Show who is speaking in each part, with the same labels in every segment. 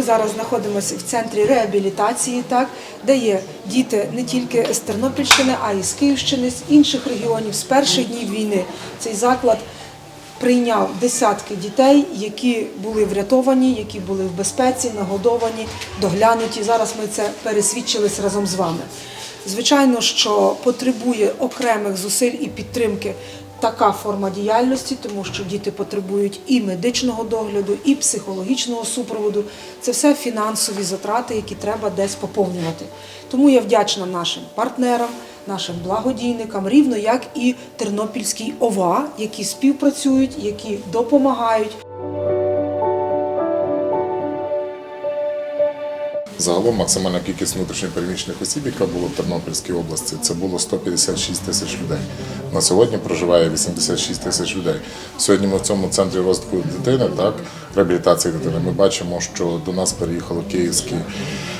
Speaker 1: Ми зараз знаходимося в центрі реабілітації, так, де є діти не тільки з Тернопільщини, а й з Київщини, з інших регіонів. З перших днів війни цей заклад прийняв десятки дітей, які були врятовані, які були в безпеці, нагодовані, доглянуті. Зараз ми це пересвідчились разом з вами. Звичайно, що потребує окремих зусиль і підтримки така форма діяльності, тому що діти потребують і медичного догляду, і психологічного супроводу. Це все фінансові затрати, які треба десь поповнювати. Тому я вдячна нашим партнерам, нашим благодійникам, рівно як і Тернопільській ОВА, які співпрацюють, які допомагають.
Speaker 2: Загалом максимальна кількість внутрішньопереміщених осіб, яка була в Тернопільській області, це було 156 тисяч людей. На сьогодні проживає 86 тисяч людей. Сьогодні ми в цьому центрі розвитку дитини, так, реабілітації дитини, ми бачимо, що до нас переїхали київський е,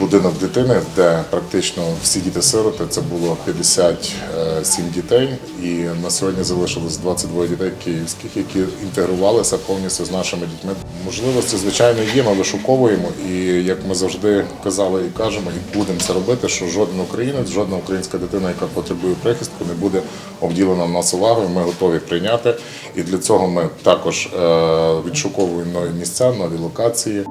Speaker 2: будинок дитини, де практично всі діти-сироти, це було 57 дітей, і на сьогодні залишилось 22 дітей київських, які інтегрувалися повністю з нашими дітьми. Можливості, звичайно, є, ми вишуковуємо, і як ми завжди казали і кажемо, і будемо це робити, що жоден українець, жодна українська дитина, яка потребує прихистку, не буде обділена в нас увагою. Ми готові прийняти. І для цього ми також е, відшуковуємо нові місця, нові локації.